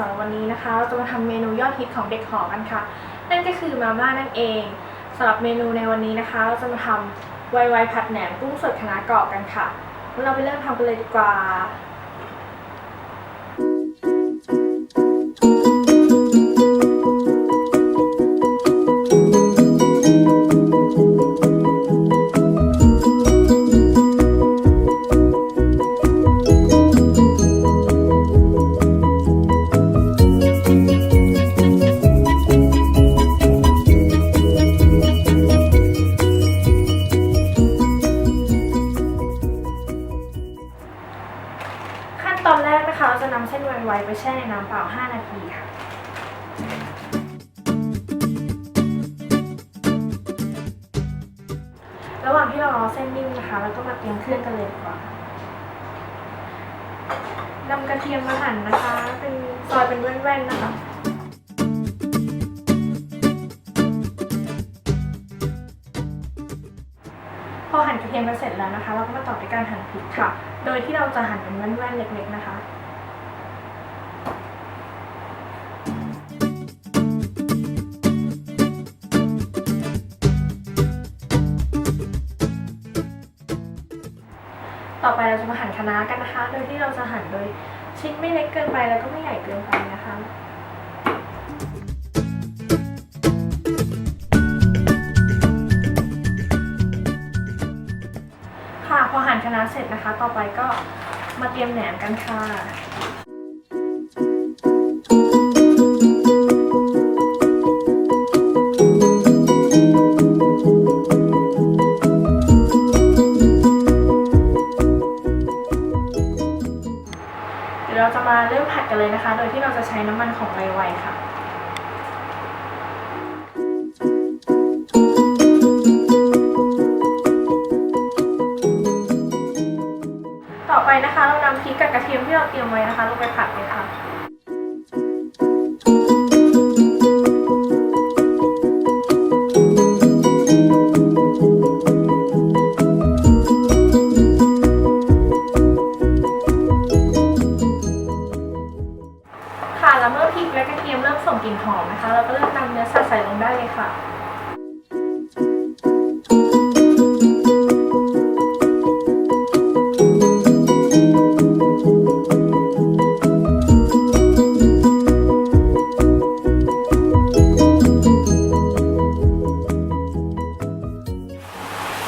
สำหรับวันนี้นะคะเราจะมาทำเมนูยอดฮิตของเด็กหอกันค่ะ นั่นก็คือมาม่านั่นเองสำหรับเมนูในวันนี้นะคะ เราจะมาทำไวไวผัดแหนมกุ้งสดคณะกรอบกันค่ะเราไปเริ่มทำกันเลยดีกว่า น้ำเปล่า 5 นาทีค่ะระหว่างที่เรารอเส้นนิ่มนะคะเราก็มาเตรียมเครื่องกันเลยดีกว่านำกระเทียมมาหั่นนะคะ เป็นซอยเป็นแว่นๆนะคะพอหั่นกระเทียมกันเสร็จแล้วนะคะ เราก็มาต่อด้วยการหั่นพริกค่ะ โดยที่เราจะหั่นเป็นแว่นๆเล็กๆนะคะ เราจะมาหั่นคะน้ากันนะคะ โดยที่เราจะหั่นโดยชิ้นไม่เล็กเกินไปแล้วก็ไม่ใหญ่เกินไปนะคะค่ะพอหั่นคะน้าเสร็จนะคะ ต่อไปก็มาเตรียมแหนมกันค่ะ ดี๋ยวเราจะมาเริ่มผัดกันเลยนะคะ โดยที่เราจะใช้น้ำมันของไวไวค่ะต่อไปนะคะ เรานำพริกกับกระเทียมที่เราเตรียมไว้นะคะลงไปผัดเลยค่ะ กลิ่นหอมนะคะ เราก็เริ่มนำเนื้อสัตว์ใส่ลงได้เลยค่ะ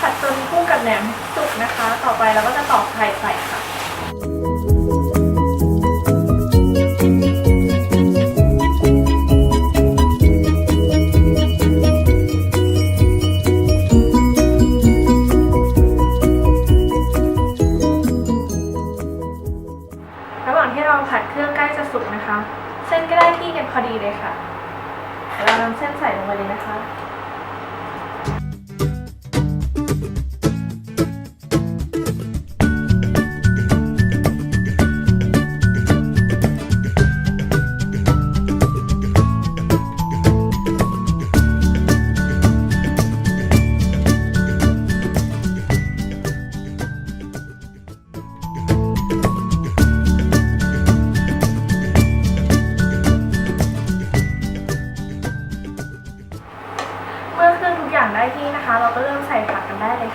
ผัดจนกุ้งกับแหนมสุกนะคะ ต่อไปเราก็จะตอกไข่ใส่ค่ะ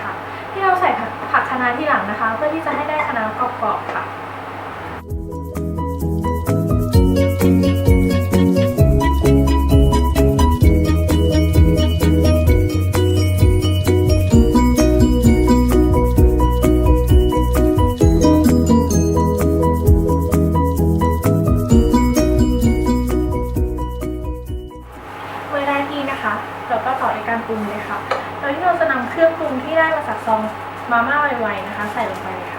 ค่ะ ที่เราใส่ผักผักคะน้าที่หลังนะคะ เพื่อที่จะให้ได้คะน้ากรอบๆค่ะ โดยที่เราจะนำเครื่องปรุงที่ได้มาจากซองมาม่าไวๆนะคะ ใส่ลงไปเลยค่ะ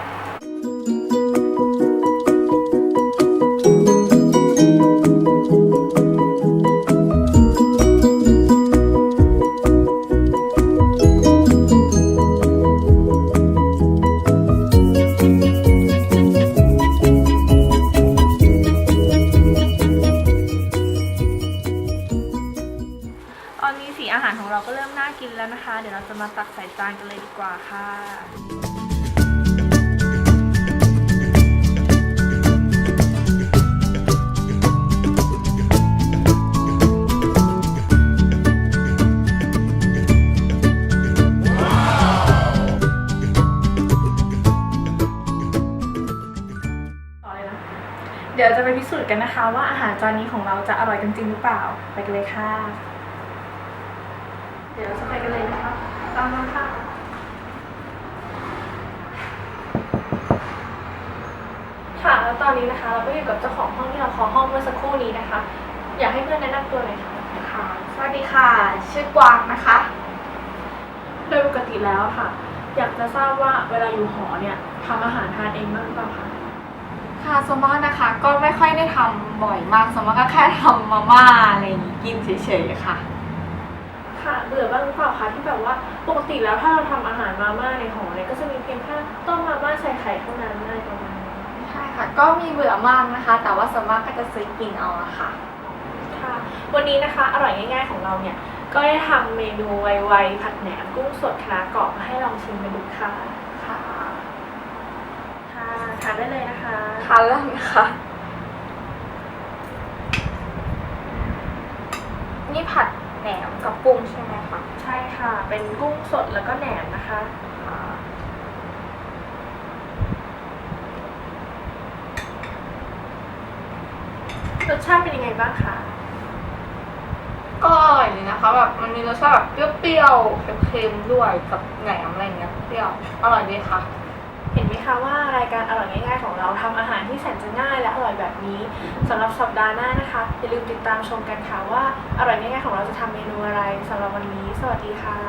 ของเราก็เริ่มน่ากินแล้วนะคะ เดี๋ยวเราจะมาตักใส่จานกันเลยดีกว่าค่ะเดี๋ยวจะไปพิสูจน์กันนะคะ ว่าอาหารจานนี้ของเราจะอร่อยกันจริงหรือเปล่า ไปกันเลยค่ะ เดี๋ยวเราจะไปกันเลยนะคะตามมาค่ะค่ะแล้วตอนนี้นะคะ เราก็อยู่กับเจ้าของห้องที่เราขอห้องเมื่อสักครู่นี้นะคะ อยากให้เพื่อนแนะนำตัวหน่อยค่ะค่ะ สวัสดีค่ะ ชื่อกวางนะคะ โดยปกติแล้วค่ะ อยากจะทราบว่าเวลาอยู่หอเนี่ยทำอาหารทานเองบ้างหรือเปล่าคะค่ะสมมตินะคะ ก็ไม่ค่อยได้ทำบ่อยมาก สมมติก็แค่ทำมาม่าอะไรอย่างงี้กินเฉยๆค่ะ ค่ะเบื่อบ้างหรือเปล่าคะที่แบบว่าปกติแล้วถ้าเราทำอาหารมาม่าในหอเนี่ยก็จะมีเพียงแค่ต้มมาม่าใส่ไข่เท่านั้นอะไรประมาณนี้ใช่ค่ะ ก็มีเบื่อมากนะคะ แต่ว่าส่วนมากก็จะซื้อกินเอาอะค่ะค่ะ วันนี้นะคะอร่อยง่าย ๆของเราเนี่ยก็ได้ทำเมนูไวๆผัดแหนมกุ้งสดคณะกรอบมาให้ลองชิมกันดูค่ะค่ะค่ะทานได้เลยนะคะทานแล้วนะคะนี่ผัด แหนมกับกุ้งใช่ไหมคะใช่ค่ะ เป็นกุ้งสดแล้วก็แหนมนะคะค่ะรสชาติเป็นยังไงบ้างคะ ก็อร่อยเลยนะคะแบบมันมีรสชาติแบบเปรี้ยวๆเค็มๆด้วยกับแหนมอะไรอย่างเงี้ยเปรี้ยวอร่อยดีค่ะ เห็นไหมคะว่ารายการอร่อยง่ายๆของเราทำอาหารที่แสนจะง่ายและอร่อยแบบนี้ สำหรับสัปดาห์หน้านะคะ อย่าลืมติดตามชมกันค่ะว่าอร่อยง่ายๆของเราจะทำเมนูอะไร สำหรับวันนี้ สวัสดีค่ะ